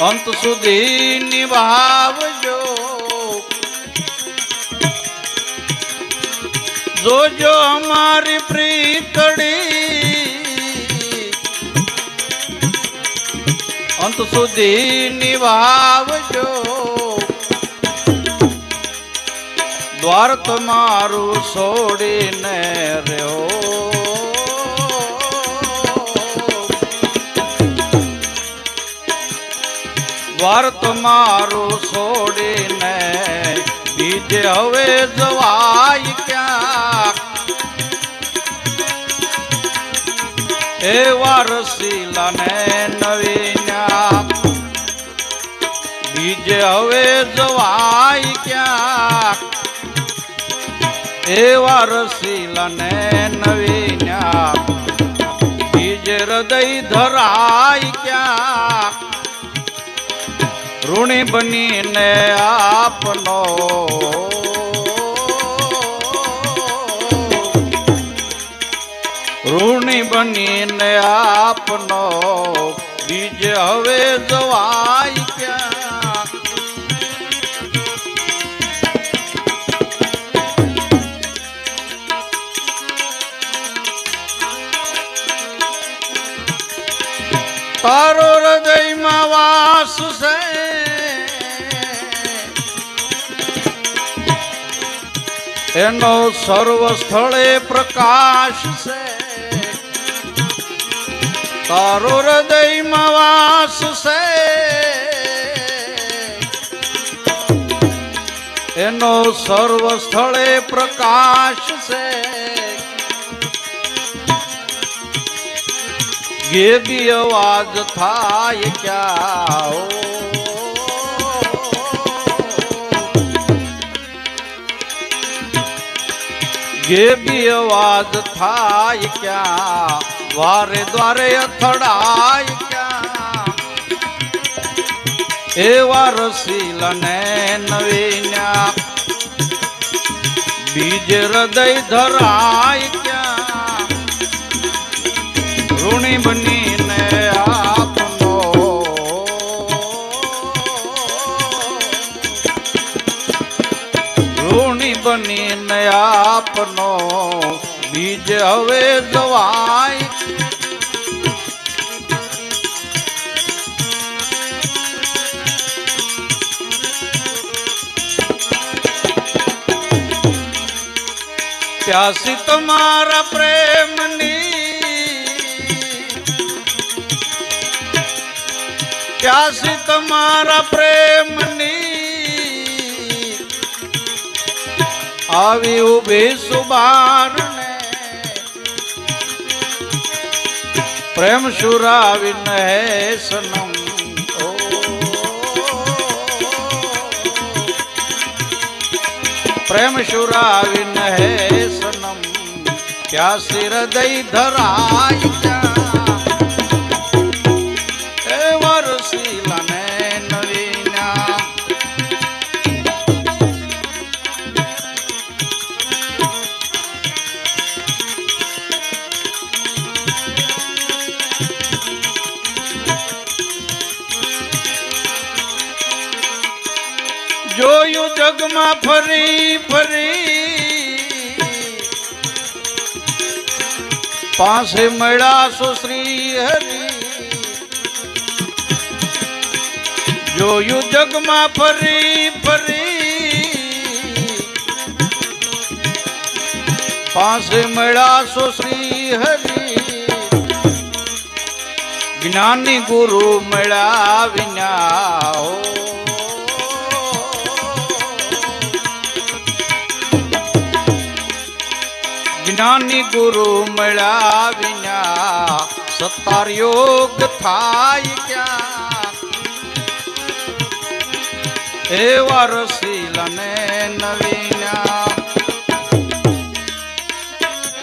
અંત સુધી નિભાવજો. જોજો અમારી પ્રીતડી અંત સુધી નિભાવજો. દ્વાર તમારું છોડીને રહ્યો. દ્વાર છોડી છોડીને, બીજે હવે જવાય ક્યાં? એ વારસીલાને નવીન્યા બીજે હવે જવાય ક્યાં? એ વારસીલાને નવીન્યા બીજે હૃદય ધરાય ક્યાં? ઋણી બનીને આપનો ઋણી બનીને આપનો બીજ હવે જવાય ક્યાં? તારો હૃદયમાં વાસ છે. એનો સર્વ સ્થળે પ્રકાશ છે. તારો હૃદયમાં વાસ છે. એનો સર્વ સ્થળે પ્રકાશ છે. ગેબી અવાજ થાય ક્યાં હો? ગેબી અવાજ થાય ક્યાં? વારે દ્વારે અથડાય ક્યાં? એવા રસીલને નવીન્યા. બીજ હૃદય ધરાય ઋણી બનીને આપનો. ઋણી બનીને આપનો. બીજ હવે જવાય. પ્યાસી તમારા પ્રેમની પ્યાસી તમારા પ્રેમની. આવી ઊભી સુબારને. પ્રેમ સુરાવી નહે સનમ. પ્રેમ સુરાવી નહે સનમ. પ્યાસી હૃદય ધરાય જોયું જગમાં ફરી ફરી. પાસે મળ્યા સુ શ્રી હરિ. જોયું જગમાં ફરી ફરી. પાસે મળ્યા છો શ્રી હરી જ્ઞાની ગુરુ મળ્યા વિના જ્ઞાની ગુરુ મળ્યા વિના સત્તાર યોગ થાય ક્યાં? એવા રસીલા ને નવીન